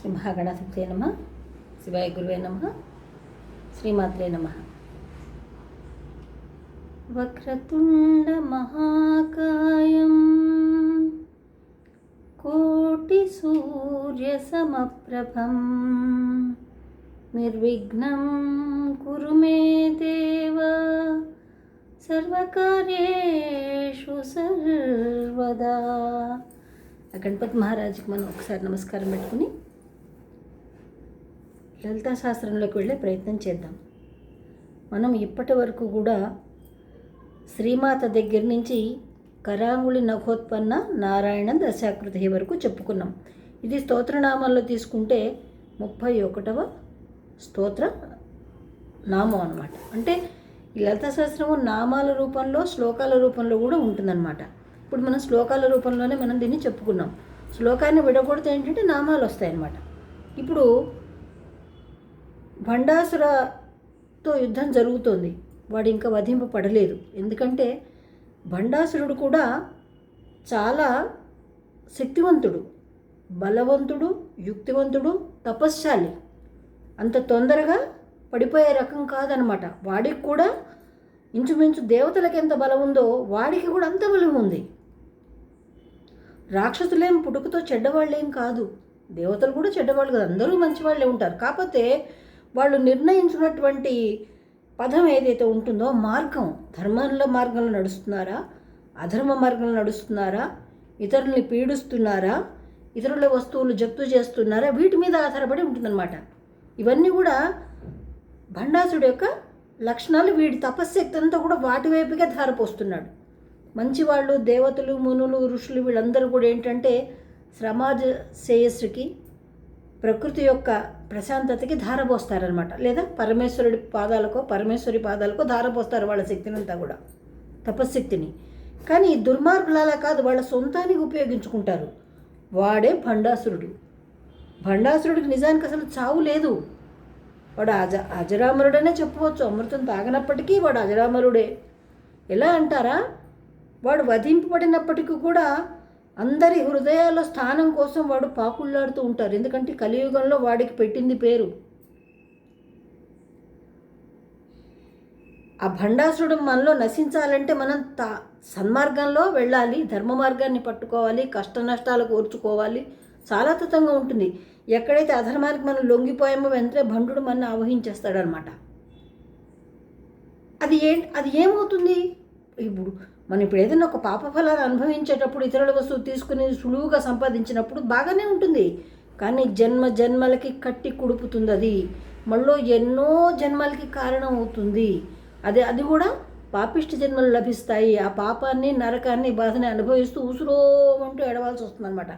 శ్రీ మహాగణాధిపతే నమ శివాయ గురువే నమ శ్రీమాత్రే నమ. వక్రతుండ మహాకాయం కోటి సూర్య సమప్రభం. నిర్విఘ్నం కురు మే దేవ సర్వకార్యేషు సర్వదా. గణపతి మహారాజుకి మనం ఒకసారి నమస్కారం పెట్టుకుని లలితా శాస్త్రంలోకి వెళ్ళే ప్రయత్నం చేద్దాం. మనం ఇప్పటి వరకు కూడా శ్రీమాత దగ్గర నుంచి కరాంగుళి నఖోత్పన్న నారాయణ దశాకృతి వరకు చెప్పుకున్నాం. ఇది స్తోత్రనామాల్లో తీసుకుంటే ముప్పై ఒకటవ స్తోత్ర నామం అనమాట అంటే ఈ లలిత శాస్త్రము నామాల రూపంలో శ్లోకాల రూపంలో కూడా ఉంటుందన్నమాట. ఇప్పుడు మనం శ్లోకాల రూపంలోనే మనం దీన్ని చెప్పుకున్నాం. శ్లోకాన్ని విడగొడితే ఏంటంటే నామాలు వస్తాయన్నమాట. ఇప్పుడు భండాసురతో యుద్ధం జరుగుతోంది. వాడు ఇంకా వధింపబడలేదు ఎందుకంటే భండాసురుడు కూడా చాలా శక్తివంతుడు బలవంతుడు యుక్తివంతుడు తపశ్శాలి. అంత తొందరగా పడిపోయే రకం కాదనమాట. వాడికి కూడా ఇంచుమించు దేవతలకు ఎంత బలం ఉందో వాడికి కూడా అంత బలం ఉంది. రాక్షసులేం పుట్టుకతో చెడ్డవాళ్ళేం కాదు. దేవతలు కూడా చెడ్డవాళ్ళు కాదు. అందరూ మంచివాళ్ళే ఉంటారు. కాకపోతే వాళ్ళు నిర్ణయించినటువంటి పదం ఏదైతే ఉంటుందో మార్గం ధర్మంలో మార్గంలో నడుస్తున్నారా? అధర్మ మార్గంలో నడుస్తున్నారా? ఇతరుల్ని పీడిస్తున్నారా? ఇతరుల వస్తువులు జప్తు చేస్తున్నారా? వీటి మీద ఆధారపడి ఉంటుందన్నమాట. ఇవన్నీ కూడా భండాసుడు యొక్క లక్షణాలు. వీడి తపశ్శక్తి అంతా కూడా వాటి వైపుగా ధారపోస్తున్నాడు. మంచివాళ్ళు దేవతలు మునులు ఋషులు వీళ్ళందరూ కూడా ఏంటంటే సమాజ శ్రేయస్సుకి ప్రకృతి యొక్క ప్రశాంతతకి ధారపోస్తారనమాట లేదా పరమేశ్వరుడి పాదాలకో పరమేశ్వరి పాదాలకో ధారపోస్తారు వాళ్ళ శక్తిని అంతా కూడా. తపశ్శక్తిని. కానీ దుర్మార్గులలా కాదు వాళ్ళ సొంతానికి ఉపయోగించుకుంటారు. వాడే భండాసురుడు. భండాసురుడికి నిజానికి అసలు చావు లేదు. వాడు అజ అజరామరుడనే చెప్పవచ్చు అమృతం తాగనప్పటికీ వాడు అజరామరుడే. ఎలా అంటారా? వాడు వధింపబడినప్పటికీ కూడా అందరి హృదయాల్లో స్థానం కోసం వాడు పాకుళ్ళాడుతూ ఉంటారు. ఎందుకంటే కలియుగంలో వాడికి పెట్టింది పేరు. ఆ భండాసురుడు మనలో నశించాలంటే మనం తా సన్మార్గంలో వెళ్ళాలి ధర్మ మార్గాన్ని పట్టుకోవాలి కష్ట నష్టాలు కోర్చుకోవాలి చాలా తతంగా ఉంటుంది. ఎక్కడైతే అధర్మానికి మనం లొంగిపోయామో వెంటనే భండుడు మన ఆవహించేస్తాడనమాట. అది ఏ అది ఏమవుతుంది? ఇప్పుడు మనం ఇప్పుడు ఏదైనా ఒక పాప ఫలాన్ని అనుభవించేటప్పుడు ఇతరుల వస్తువు తీసుకుని సులువుగా సంపాదించినప్పుడు బాగానే ఉంటుంది. కానీ జన్మ జన్మలకి కట్టి కుడుపుతుంది అది. మళ్ళీ ఎన్నో జన్మలకి కారణం అవుతుంది. అదే అది కూడా పాపిష్ట జన్మలు లభిస్తాయి. ఆ పాపాన్ని నరకాన్ని బాధని అనుభవిస్తూ ఉసురోమంటూ ఎడవాల్సి వస్తుందన్నమాట.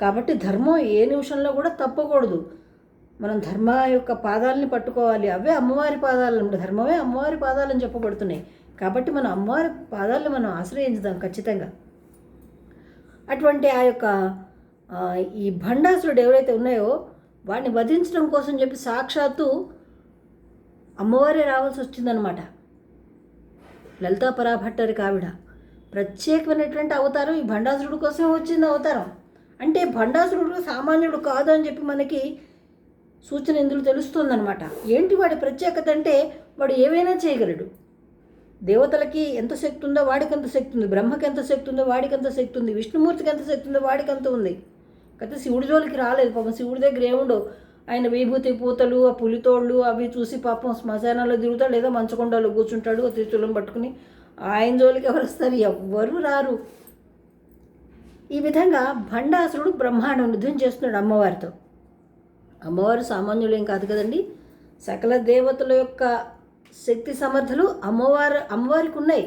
కాబట్టి ధర్మం ఏ నిమిషంలో కూడా తప్పకూడదు. మనం ధర్మ యొక్క పాదాలని పట్టుకోవాలి. అవే అమ్మవారి పాదాలు. ధర్మమే అమ్మవారి పాదాలని చెప్పబడుతున్నాయి. కాబట్టి మన అమ్మవారి పాదాలను మనం ఆశ్రయించుదాం ఖచ్చితంగా. అటువంటి ఆ యొక్క ఈ భండాసురుడు ఎవరైతే ఉన్నాయో వాడిని వధించడం కోసం చెప్పి సాక్షాత్తు అమ్మవారే రావాల్సి వచ్చిందనమాట లలితా పరాభట్టరికి కావిడ. ప్రత్యేకమైనటువంటి అవతారం ఈ భండాసురుడు కోసమే వచ్చింది అవతారం. అంటే భండాసురుడు సామాన్యుడు కాదు అని చెప్పి మనకి సూచన ఇందులో తెలుస్తుందన్నమాట. ఏంటి వాడి ప్రత్యేకత అంటే వాడు ఏవైనా చేయగలడు. దేవతలకి ఎంత శక్తి ఉందో వాడికి ఎంత శక్తి ఉంది. బ్రహ్మకి ఎంత శక్తి ఉందో వాడికి ఎంత శక్తి ఉంది. విష్ణుమూర్తికి ఎంత శక్తి ఉందో వాడికి ఎంత ఉంది. కాకపోతే శివుడి జోలికి రాలేదు. పాపం శివుడి దగ్గర ఏముండవు ఆయన విభూతి పూతలు ఆ పులితోళ్ళు అవి చూసి పాపం శ్మశానాల్లో తిరుగుతాడు లేదా మంచకొండలో కూర్చుంటాడు ఆ త్రిశూలం పట్టుకుని. ఆయన జోలికి ఎవరు వస్తారు? ఎవ్వరు రారు. ఈ విధంగా భండాసురుడు బ్రహ్మాండం యుద్ధం చేస్తున్నాడు అమ్మవారితో. అమ్మవారు సామాన్యులేం కాదు కదండి. సకల దేవతల యొక్క శక్తి సమర్థులు అమ్మవారు అమ్మవారికి ఉన్నాయి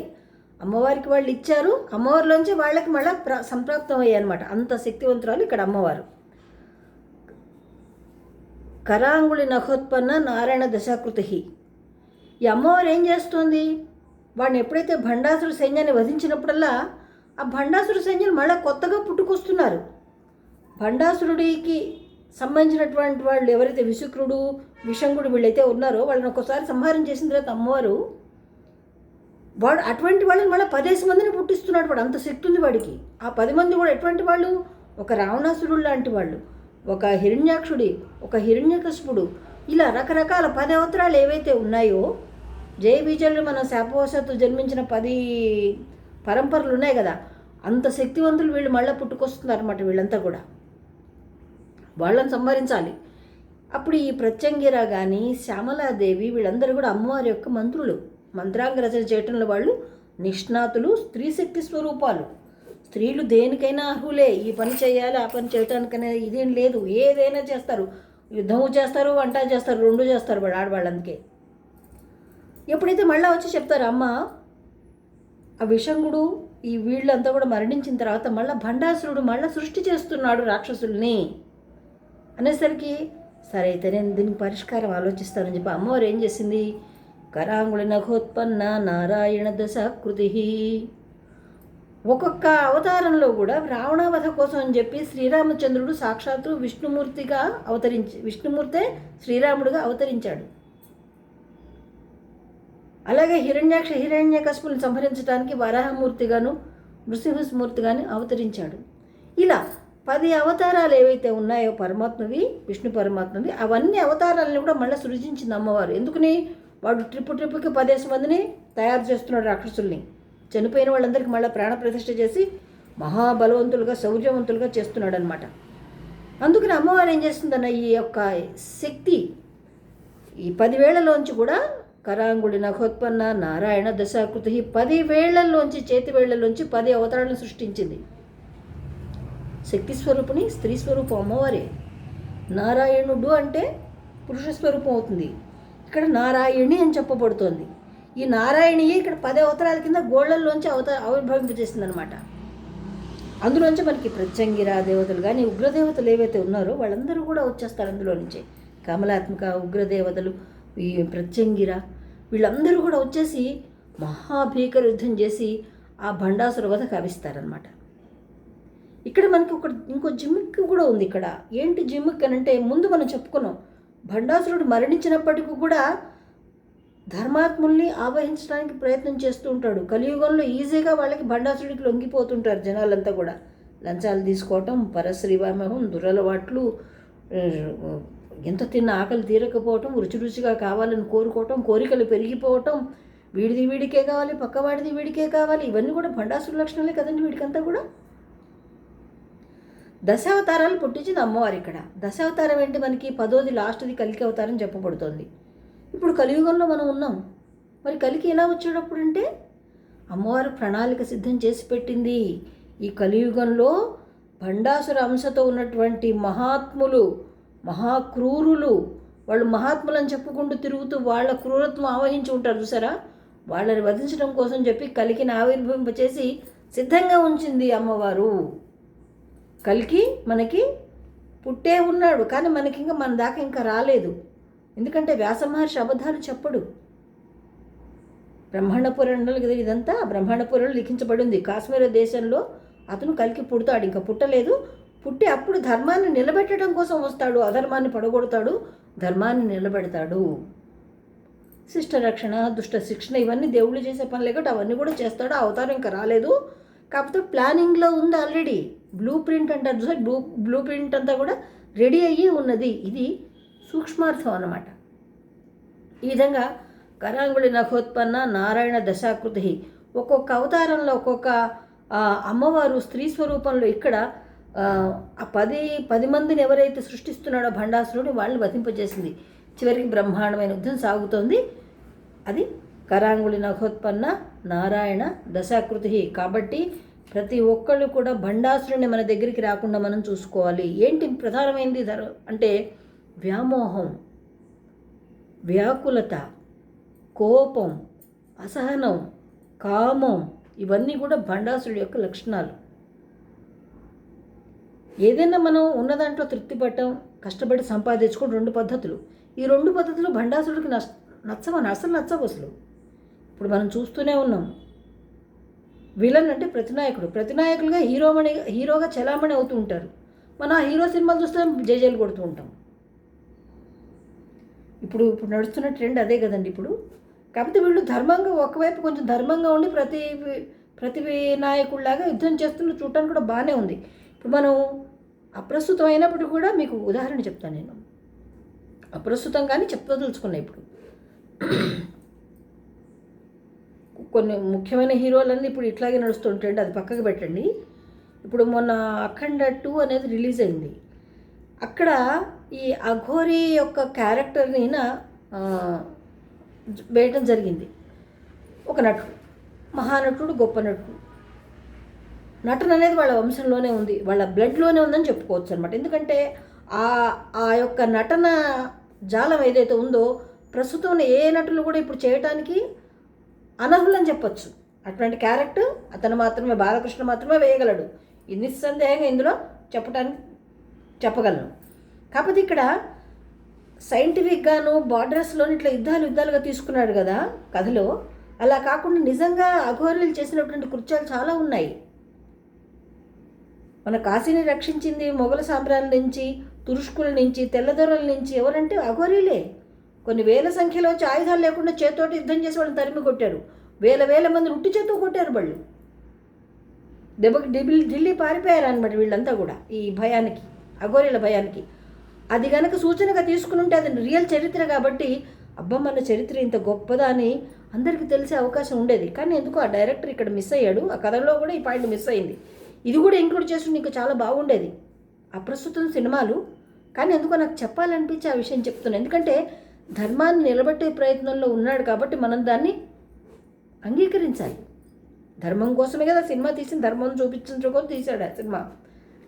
అమ్మవారికి వాళ్ళు ఇచ్చారు. అమ్మవారిలోంచి వాళ్ళకి మళ్ళీ ప్ర సంప్రాప్తం అయ్యాయి అనమాట అంత శక్తివంతురాలు ఇక్కడ అమ్మవారు. కరాంగుళి నఖోత్పన్న నారాయణ దశాకృతి ఈ అమ్మవారు ఏం చేస్తుంది? వాడిని ఎప్పుడైతే భండాసురు సైన్యాన్ని వధించినప్పుడల్లా ఆ భండాసురు సైన్యం మళ్ళీ కొత్తగా పుట్టుకొస్తున్నారు. భండాసురుడికి సంబంధించినటువంటి వాళ్ళు ఎవరైతే విశుక్రుడు విషంగుడు వీళ్ళైతే ఉన్నారో వాళ్ళని ఒక్కసారి సంహారం చేసిన తర్వాత అమ్మవారు వాడు అటువంటి వాళ్ళని మళ్ళీ పదేసి మందిని పుట్టిస్తున్నాడు వాడు అంత శక్తి ఉంది వాడికి. ఆ పది మంది కూడా ఎటువంటి వాళ్ళు? ఒక రావణాసురుడు లాంటి వాళ్ళు ఒక హిరణ్యాక్షుడి ఒక హిరణ్యకశిపుడు. ఇలా రకరకాల పది అవతరాలు ఏవైతే ఉన్నాయో జయ బీజాలు మన శాపవశాత్తు జన్మించిన పది పరంపరలు ఉన్నాయి కదా అంత శక్తివంతులు వీళ్ళు మళ్ళీ పుట్టుకొస్తున్నారు అనమాట వీళ్ళంతా కూడా. వాళ్ళని సంహరించాలి. అప్పుడు ఈ ప్రత్యంగిర కానీ శ్యామలాదేవి వీళ్ళందరూ కూడా అమ్మవారి యొక్క మంత్రులు. మంత్రాంగ రచన చేయటంలో వాళ్ళు నిష్ణాతులు స్త్రీ శక్తి స్వరూపాలు. స్త్రీలు దేనికైనా అర్హులే. ఈ పని చేయాలి ఆ పని చేయటానికనే ఇదేం లేదు. ఏదైనా చేస్తారు. యుద్ధము చేస్తారు వంట చేస్తారు రెండు చేస్తారు వాడు ఆడవాళ్ళందుకే ఎప్పుడైతే మళ్ళీ వచ్చి చెప్తారు అమ్మ ఆ విషంగుడు ఈ వీళ్ళంతా కూడా మరణించిన తర్వాత మళ్ళీ భండాసురుడు మళ్ళీ సృష్టి చేస్తున్నాడు రాక్షసుల్ని. అనేసరికి సరే అయితే నేను దీనికి పరిష్కారం ఆలోచిస్తానని చెప్పి అమ్మవారు ఏం చేసింది? కరాంగుళి నఖోత్పన్న నారాయణ దశాకృతి ఒక్కొక్క అవతారంలో కూడా రావణావధ కోసం అని చెప్పి శ్రీరామచంద్రుడు సాక్షాత్తు విష్ణుమూర్తిగా అవతరించి విష్ణుమూర్తే శ్రీరాముడుగా అవతరించాడు. అలాగే హిరణ్యాక్ష హిరణ్యకశిపుని సంహరించడానికి వరాహమూర్తిగాను నృసింహస్మూర్తిగాను అవతరించాడు. ఇలా పది అవతారాలు ఏవైతే ఉన్నాయో పరమాత్మవి విష్ణు పరమాత్మవి అవన్నీ అవతారాలను కూడా మళ్ళీ సృజించింది అమ్మవారు. ఎందుకని? వాడు ట్రిప్పు ట్రిప్పుకి పదేసి మందిని తయారు చేస్తున్నాడు రాక్షసుల్ని. చనిపోయిన వాళ్ళందరికీ మళ్ళీ ప్రాణప్రతిష్ఠ చేసి మహాబలవంతులుగా శౌర్యవంతులుగా చేస్తున్నాడు అనమాట అందుకని అమ్మవారు ఏం చేస్తుందన్న ఈ యొక్క శక్తి ఈ పదివేళ్ళలోంచి కూడా కరాంగుడి నఖోత్పన్న నారాయణ దశాకృతి పది వేళ్ళలోంచి చేతి వేళ్ళలోంచి పది అవతారాలను సృష్టించింది. శక్తి స్వరూపుని స్త్రీ స్వరూపం అమ్మవారే. నారాయణుడు అంటే పురుష స్వరూపం అవుతుంది. ఇక్కడ నారాయణి అని చెప్పబడుతోంది. ఈ నారాయణి ఇక్కడ పదే అవతారాల కింద గోళ్ళలోంచి అవత ఆవిర్భవింపజేసింది అనమాట అందులోంచి మనకి ప్రత్యంగిర దేవతలు కానీ ఉగ్రదేవతలు ఏవైతే ఉన్నారో వాళ్ళందరూ కూడా వచ్చేస్తారు అందులో నుంచి. కమలాత్మక ఉగ్రదేవతలు ఈ ప్రత్యంగిర వీళ్ళందరూ కూడా వచ్చేసి మహాభీకర యుద్ధం చేసి ఆ భండాసుర వధ కవిస్తారనమాట ఇక్కడ మనకి ఒక ఇంకో జిమ్కి కూడా ఉంది ఇక్కడ. ఏంటి జిమ్కి అని అంటే ముందు మనం చెప్పుకున్నాం. భండాసురుడు మరణించినప్పటికీ కూడా ధర్మాత్ముల్ని ఆవహించడానికి ప్రయత్నం చేస్తూ ఉంటాడు. కలియుగంలో ఈజీగా వాళ్ళకి భండాసురుడికి లొంగిపోతుంటారు జనాలంతా కూడా. లంచాలు తీసుకోవటం పరశ్రీవామహం దురలవాట్లు ఎంత తిన్న ఆకలి తీరకపోవటం రుచి రుచిగా కావాలని కోరుకోవటం కోరికలు పెరిగిపోవటం వీడిది వీడికే కావాలి పక్కవాడిది వీడికే కావాలి ఇవన్నీ కూడా భండాసురు లక్షణాలే కదండి వీడికంతా కూడా? దశావతారాలు పుట్టించింది అమ్మవారు ఇక్కడ. దశావతారం ఏంటి? మనకి పదోది లాస్ట్ది కలికి అవతారం చెప్పబడుతోంది ఇప్పుడు కలియుగంలో మనం ఉన్నాం. మరి కలికి ఎలా వచ్చేటప్పుడు అంటే అమ్మవారు ప్రణాళిక సిద్ధం చేసి పెట్టింది. ఈ కలియుగంలో భండాసుర అంశతో ఉన్నటువంటి మహాత్ములు మహాక్రూరులు వాళ్ళు మహాత్ములని చెప్పుకుంటూ తిరుగుతూ వాళ్ళ క్రూరత్వం ఆవహించి ఉంటారు చూసారా? వాళ్ళని వధించడం కోసం చెప్పి కలికిని ఆవిర్భవింపచేసి సిద్ధంగా ఉంచింది అమ్మవారు. కలికి మనకి పుట్టే ఉన్నాడు. కానీ మనకి ఇంకా మన దాకా ఇంకా రాలేదు. ఎందుకంటే వ్యాస మహర్షి అబద్ధాలు చెప్పడు. బ్రహ్మాండ పురాణాలు కదా ఇదంతా? బ్రహ్మాండ పురాణం లిఖించబడి ఉంది కాశ్మీర దేశంలో అతను కలికి పుడతాడు. ఇంకా పుట్టలేదు. పుట్టి అప్పుడు ధర్మాన్ని నిలబెట్టడం కోసం వస్తాడు. అధర్మాన్ని పడగొడతాడు. ధర్మాన్ని నిలబెడతాడు. శిష్ట రక్షణ దుష్ట శిక్షణ ఇవన్నీ దేవుళ్ళు చేసే పనులే కాబట్టి అవన్నీ కూడా చేస్తాడు. అవతారం ఇంకా రాలేదు. కాకపోతే ప్లానింగ్లో ఉంది ఆల్రెడీ. బ్లూ ప్రింట్ అంటారు చూసారు? బ్లూ బ్లూ ప్రింట్ అంతా కూడా రెడీ అయ్యి ఉన్నది. ఇది సూక్ష్మార్థం అన్నమాట. ఈ విధంగా కరాంగుళి నఖోత్పన్న నారాయణ దశాకృతి ఒక్కొక్క అవతారంలో ఒక్కొక్క అమ్మవారు స్త్రీ స్వరూపంలో ఇక్కడ ఆ, ఆ పది పది మందిని ఎవరైతే సృష్టిస్తున్నాడో భండాసురుడు వాళ్ళని వధింపజేసింది. చివరికి బ్రహ్మాండమైన యుద్ధం సాగుతోంది. అది కరాంగుళి నఖోత్పన్న నారాయణ దశాకృతి కాబట్టి ప్రతి ఒక్కళ్ళు కూడా భండాసురుని మన దగ్గరికి రాకుండా మనం చూసుకోవాలి. ఏంటి ప్రధానమైనది ధర? అంటే వ్యామోహం వ్యాకులత కోపం అసహనం కామం ఇవన్నీ కూడా భండాసురుడి యొక్క లక్షణాలు. ఏదైనా మనం ఉన్న దాంట్లో తృప్తి పట్టం కష్టపడి సంపాదించుకోవడం రెండు పద్ధతులు. ఈ రెండు పద్ధతులు భండాసురుడికి నచ్చ నచ్చవని అసలు నచ్చవు అసలు. ఇప్పుడు మనం చూస్తూనే ఉన్నాం. విలన్ అంటే ప్రతినాయకుడు. ప్రతినాయకులుగా హీరోమణి హీరోగా చలామణి అవుతూ ఉంటారు. మన హీరో సినిమాలు చూస్తే జైజేలు కొడుతూ ఉంటాం. ఇప్పుడు ఇప్పుడు నడుస్తున్న ట్రెండ్ అదే కదండి ఇప్పుడు. కాకపోతే వీళ్ళు ధర్మంగా ఒకవైపు కొంచెం ధర్మంగా ఉండి ప్రతి ప్రతి నాయకుడిలాగా యుద్ధం చేస్తున్న చూడటానికి కూడా బాగానే ఉంది. ఇప్పుడు మనం అప్రస్తుతం అయినప్పుడు కూడా మీకు ఉదాహరణ చెప్తాను నేను. అప్రస్తుతం కానీ చెప్పదలుచుకున్నా ఇప్పుడు. కొన్ని ముఖ్యమైన హీరోలన్నీ ఇప్పుడు ఇట్లాగే నడుస్తుంటాయండి అది పక్కకు పెట్టండి. ఇప్పుడు మొన్న అఖండ టూ అనేది రిలీజ్ అయింది. అక్కడ ఈ అఘోరి యొక్క క్యారెక్టర్ని వేయటం జరిగింది. ఒక నటుడు మహానటుడు గొప్ప నటుడు. నటన అనేది వాళ్ళ వంశంలోనే ఉంది వాళ్ళ బ్లడ్లోనే ఉందని చెప్పుకోవచ్చు అనమాట ఎందుకంటే ఆ ఆ యొక్క నటన జాలం ఏదైతే ఉందో ప్రస్తుతం ఏ నటులు కూడా ఇప్పుడు చేయటానికి అనర్హులని చెప్పొచ్చు. అటువంటి క్యారెక్టర్ అతను మాత్రమే బాలకృష్ణ మాత్రమే వేయగలడు. నిస్సందేహంగా ఇందులో చెప్పటానికి చెప్పగలను. కాకపోతే ఇక్కడ సైంటిఫిక్గాను బార్డర్స్లోని ఇట్లా యుద్ధాలు యుద్ధాలుగా తీసుకున్నాడు కదా కథలో. అలా కాకుండా నిజంగా అఘోరీలు చేసినటువంటి కృత్యాలు చాలా ఉన్నాయి. మన కాశీని రక్షించింది మొఘల సామ్రాజ్యం నుంచి తురుష్కుల నుంచి తెల్లదొరల నుంచి ఎవరంటే అఘోరీలే. కొన్ని వేల సంఖ్యలో వచ్చి ఆయుధాలు లేకుండా చేతోటి యుద్ధం చేసి వాళ్ళని తరిమి కొట్టారు. వేల వేల మంది ఉట్టి చేతూ కొట్టారు వాళ్ళు. దెబ్బకి ఢిల్లీ ఢిల్లీ పారిపోయారు అనమాట వీళ్ళంతా కూడా ఈ భయానికి అఘోరీల భయానికి. అది గనక సూచనగా తీసుకుని ఉంటే అది రియల్ చరిత్ర కాబట్టి అబ్బా మన చరిత్ర ఇంత గొప్పదా అని అందరికీ తెలిసే అవకాశం ఉండేది. కానీ ఎందుకో ఆ డైరెక్టర్ ఇక్కడ మిస్ అయ్యాడు. ఆ కథలో కూడా ఈ పాయింట్ మిస్ అయింది. ఇది కూడా ఇంక్లూడ్ చేస్తుంటే ఇంకా చాలా బాగుండేది. అప్రస్తుతం సినిమాలు. కానీ ఎందుకో నాకు చెప్పాలనిపించి ఆ విషయం చెప్తున్నాను ఎందుకంటే ధర్మాన్ని నిలబెట్టే ప్రయత్నంలో ఉన్నాడు కాబట్టి మనం దాన్ని అంగీకరించాలి. ధర్మం కోసమే కదా సినిమా తీసిన ధర్మం చూపించడం కోసం తీశాడు ఆ సినిమా.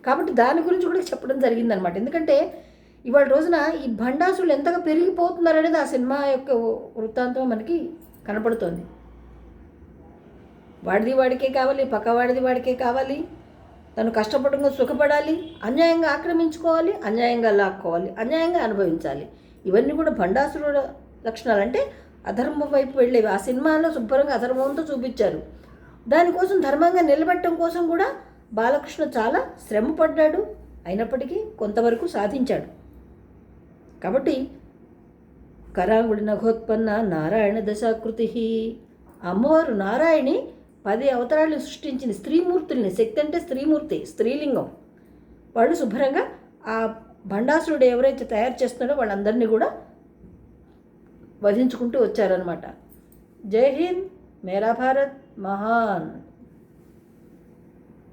కాబట్టి దాని గురించి కూడా చెప్పడం జరిగిందనమాట. ఎందుకంటే ఇవాళ రోజున ఈ భండాసులు ఎంతగా పెరిగిపోతున్నారు అనేది ఆ సినిమా యొక్క వృత్తాంతం మనకి కనపడుతోంది. వాడిది వాడికే కావాలి పక్క వాడిది వాడికే కావాలి. తను కష్టపడంగా సుఖపడాలి అన్యాయంగా ఆక్రమించుకోవాలి అన్యాయంగా లాక్కోవాలి అన్యాయంగా అనుభవించాలి. ఇవన్నీ కూడా భండాసురుల లక్షణాలు. అంటే అధర్మం వైపు వెళ్ళేవి ఆ సినిమాలో శుభ్రంగా అధర్మంతో చూపించారు. దానికోసం ధర్మంగా నిలబెట్టడం కోసం కూడా బాలకృష్ణ చాలా శ్రమ పడ్డాడు అయినప్పటికీ కొంతవరకు సాధించాడు. కాబట్టి కరాంగుడి నఘోత్పన్న నారాయణ దశాకృతి అమ్మవారు నారాయణి పది అవతారాలు సృష్టించిన స్త్రీమూర్తుల్ని శక్తి అంటే స్త్రీమూర్తి స్త్రీలింగం. వాళ్ళు శుభ్రంగా ఆ భండాసురుడు ఎవరైతే తయారు చేస్తున్నాడో వాళ్ళందరినీ కూడా వధించుకుంటూ వచ్చారనమాట జై హింద్ మేరా భారత్ మహాన్.